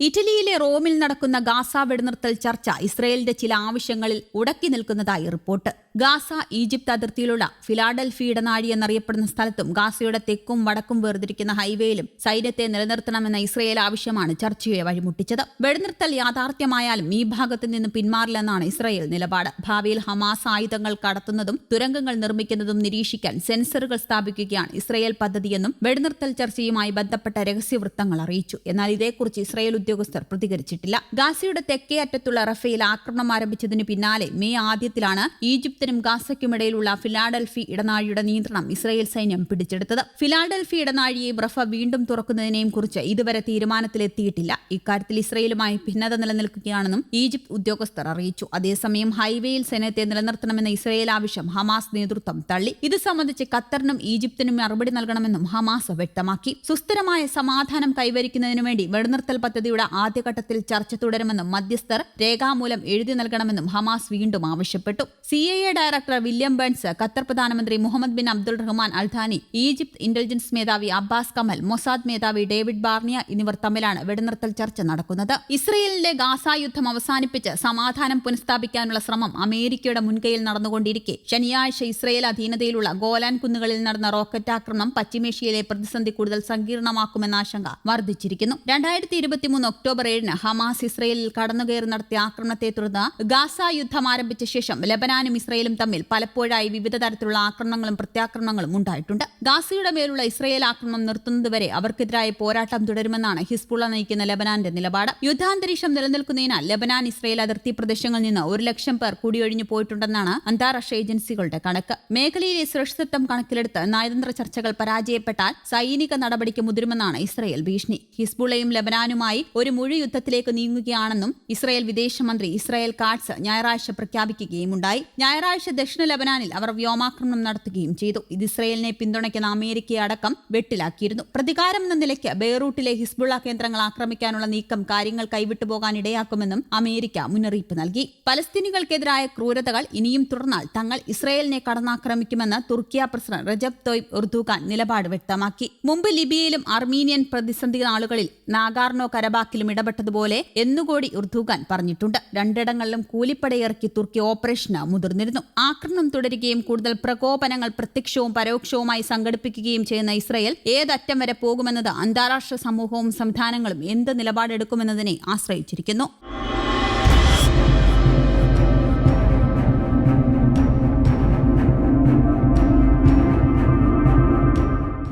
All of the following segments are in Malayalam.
ഇറ്റലിയിലെ റോമിൽ നടക്കുന്ന ഗാസ വെടിനിർത്തൽ ചർച്ച ഇസ്രയേലിന്റെ ചില ആവശ്യങ്ങളിൽ ഉടക്കി നിൽക്കുന്നതായി റിപ്പോർട്ട്. ഗാസ ഈജിപ്ത് അതിർത്തിയിലുള്ള ഫിലാഡൽഫി ഇടനാഴി എന്നറിയപ്പെടുന്ന സ്ഥലത്തും ഗാസയുടെ തെക്കും വടക്കും വേർതിരിക്കുന്ന ഹൈവേയിലും സൈന്യത്തെ നിലനിർത്തണമെന്ന ഇസ്രയേൽ ആവശ്യമാണ് ചർച്ചയെ വഴിമുട്ടിച്ചത്. വെടിനിർത്തൽ യാഥാർത്ഥ്യമായാലും ഈ ഭാഗത്ത് നിന്ന് പിന്മാറില്ലെന്നാണ് ഇസ്രയേൽ നിലപാട്. ഭാവിയിൽ ഹമാസ് ആയുധങ്ങൾ കടത്തുന്നതും തുരങ്കങ്ങൾ നിർമ്മിക്കുന്നതും നിരീക്ഷിക്കാൻ സെൻസറുകൾ സ്ഥാപിക്കുകയാണ് ഇസ്രയേൽ പദ്ധതിയെന്നും വെടിനിർത്തൽ ചർച്ചയുമായി ബന്ധപ്പെട്ട രഹസ്യവൃത്തങ്ങൾ അറിയിച്ചു. എന്നാൽ ഇതേക്കുറിച്ച് ഇസ്രയേൽ ഉദ്യോഗസ്ഥർ പ്രതികരിച്ചിട്ടില്ല. ഗാസയുടെ തെക്കേ അറ്റത്തുള്ള റഫേൽ ആക്രമണം ആരംഭിച്ചതിന് പിന്നാലെ മെയ് ആദ്യത്തിലാണ് ഈജിപ്തിനും ഗാസയ്ക്കുമിടയിലുള്ള ഫിലാഡൽഫി ഇടനാഴിയുടെ നിയന്ത്രണം ഇസ്രായേൽ സൈന്യം പിടിച്ചെടുത്തത്. ഫിലാഡൽഫി ഇടനാഴിയെയും റഫ വീണ്ടും തുറക്കുന്നതിനെയും കുറിച്ച് ഇതുവരെ തീരുമാനത്തിലെത്തിയിട്ടില്ല. ഇക്കാര്യത്തിൽ ഇസ്രയേലുമായി ഭിന്നത നിലനിൽക്കുകയാണെന്നും ഈജിപ്ത് ഉദ്യോഗസ്ഥർ അറിയിച്ചു. അതേസമയം ഹൈവേയിൽ സൈന്യത്തെ നിലനിർത്തണമെന്ന ഇസ്രയേൽ ആവശ്യം ഹമാസ് നേതൃത്വം തള്ളി. ഇത് സംബന്ധിച്ച് ഖത്തറിനും ഈജിപ്തിനും മറുപടി നൽകണമെന്നും ഹമാസ് വ്യക്തമാക്കി. സുസ്ഥിരമായ സമാധാനം കൈവരിക്കുന്നതിനു വേണ്ടി വെടിനിർത്തൽ പദ്ധതിയുടെ ആദ്യഘട്ടത്തിൽ ചർച്ച തുടരുമെന്നും മധ്യസ്ഥർ രേഖാമൂലം എഴുതി നൽകണമെന്നും ഹമാസ് വീണ്ടും ആവശ്യപ്പെട്ടു. C I A director William Burns Qatar പ്രധാനമന്ത്രി Mohammed bin Abdul Rahman Al Thani Egypt intelligence മേധാവി അബ്ബാസ് കമൽ മൊസാദ് മേധാവി ഡേവിഡ് ബാർണിയ എന്നിവർ തമ്മിലാണ് വെടിനിർത്തൽ ചർച്ച നടക്കുന്നത്. ഇസ്രയേലിന്റെ ഗാസ യുദ്ധം അവസാനിപ്പിച്ച് സമാധാനം പുനഃസ്ഥാപിക്കാനുള്ള ശ്രമം അമേരിക്കയുടെ മുൻകൈയിൽ നടന്നുകൊണ്ടിരിക്കെ. ശനിയാഴ്ച ഇസ്രയേൽ അധീനതയിലുള്ള ഗോലാൻ കുന്നുകളിൽ നടന്ന റോക്കറ്റ് ആക്രമണം പശ്ചിമേഷ്യയിലെ പ്രതിസന്ധി കൂടുതൽ സങ്കീർണമാക്കുമെന്ന ആശങ്ക വർദ്ധിച്ചിരിക്കുന്നു. രണ്ടായിരത്തി ഇരുപത്തിമൂന്ന് ഒക്ടോബർ ഏഴിന് ഹമാസ് ഇസ്രയേലിൽ കടന്നുകയറി നടത്തിയ ആക്രമണത്തെ തുടർന്ന് ഗാസ യുദ്ധം ആരംഭിച്ച ശേഷം ലബനാനും ഇസ്രയേലും തമ്മിൽ പലപ്പോഴായി വിവിധ തരത്തിലുള്ള ആക്രമണങ്ങളും പ്രത്യാക്രമണങ്ങളും ഉണ്ടായിട്ടുണ്ട്. ഗാസയുടെ മേലുള്ള ഇസ്രയേൽ ആക്രമണം നിർത്തുന്നതുവരെ അവർക്കെതിരായ പോരാട്ടം തുടരുമെന്നാണ് ഹിസ്ബുള്ള നയിക്കുന്ന ലബനാന്റെ നിലപാട്. യുദ്ധാന്തരീക്ഷം നിലനിൽക്കുന്നതിനാൽ ലബനാൻ ഇസ്രയേൽ അതിർത്തി പ്രദേശങ്ങളിൽ നിന്ന് ഒരു ലക്ഷം പേർ കൂടിയൊഴിഞ്ഞു പോയിട്ടുണ്ടെന്നാണ് അന്താരാഷ്ട്ര ഏജൻസികളുടെ കണക്ക്. മേഖലയിലെ സുരക്ഷിതത്വം കണക്കിലെടുത്ത് നയതന്ത്ര ചർച്ചകൾ പരാജയപ്പെട്ടാൽ സൈനിക നടപടിക്ക് മുതിരുമെന്നാണ് ഇസ്രയേൽ ഭീഷണി. ഹിസ്ബുള്ളയും ലബനാനുമായി ഒരു മുഴു യുദ്ധത്തിലേക്ക് നീങ്ങുകയാണെന്നും ഇസ്രായേൽ വിദേശമന്ത്രി ഇസ്രായേൽ കാട്സ് ഞായറാഴ്ച പ്രഖ്യാപിക്കുകയുമുണ്ടായി. ഞായറാഴ്ച ദക്ഷിണ ലബനാനിൽ അവർ വ്യോമാക്രമണം നടത്തുകയും ചെയ്തു. ഇത് ഇസ്രായേലിനെ പിന്തുണയ്ക്കുന്ന അമേരിക്കയെ അടക്കം വെട്ടിലാക്കിയിരുന്നു. പ്രതികാരം എന്ന നിലയ്ക്ക് ബെയ്റൂട്ടിലെ ഹിസ്ബുള്ള കേന്ദ്രങ്ങൾ ആക്രമിക്കാനുള്ള നീക്കം കാര്യങ്ങൾ കൈവിട്ടുപോകാൻ ഇടയാക്കുമെന്നും അമേരിക്ക മുന്നറിയിപ്പ് നൽകി. പലസ്തീനികൾക്കെതിരായ ക്രൂരതകൾ ഇനിയും തുടർന്നാൽ തങ്ങൾ ഇസ്രായേലിനെ കടന്നാക്രമിക്കുമെന്ന് തുർക്കിയ പ്രസിഡന്റ് റജബ് തോയ്ബ് ഉർദുഖാൻ നിലപാട് വ്യക്തമാക്കി. മുമ്പ് ലിബിയയിലും അർമീനിയൻ പ്രതിസന്ധി നാളുകളിൽ നാഗാർണോ കരബാക്കിലും ഇടപെട്ടതുപോലെ എന്നുകൂടി ഉർദുഖാൻ പറഞ്ഞിട്ടുണ്ട്. രണ്ടിടങ്ങളിലും കൂലിപ്പടയിറക്കി തുർക്കി ഓപ്പറേഷന് മുതിർന്നിരുന്നു. ആക്രമണം തുടരുകയും കൂടുതൽ പ്രകോപനങ്ങൾ പ്രത്യക്ഷവും പരോക്ഷവുമായി സംഘടിപ്പിക്കുകയും ചെയ്യുന്ന ഇസ്രയേൽ ഏതറ്റം വരെ പോകുമെന്നത് അന്താരാഷ്ട്ര സമൂഹവും സംവിധാനങ്ങളും എന്ത് നിലപാടെടുക്കുമെന്നതിനെ ആശ്രയിച്ചിരിക്കുന്നു.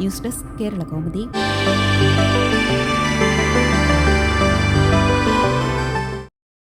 News desk Kerala Kaumudi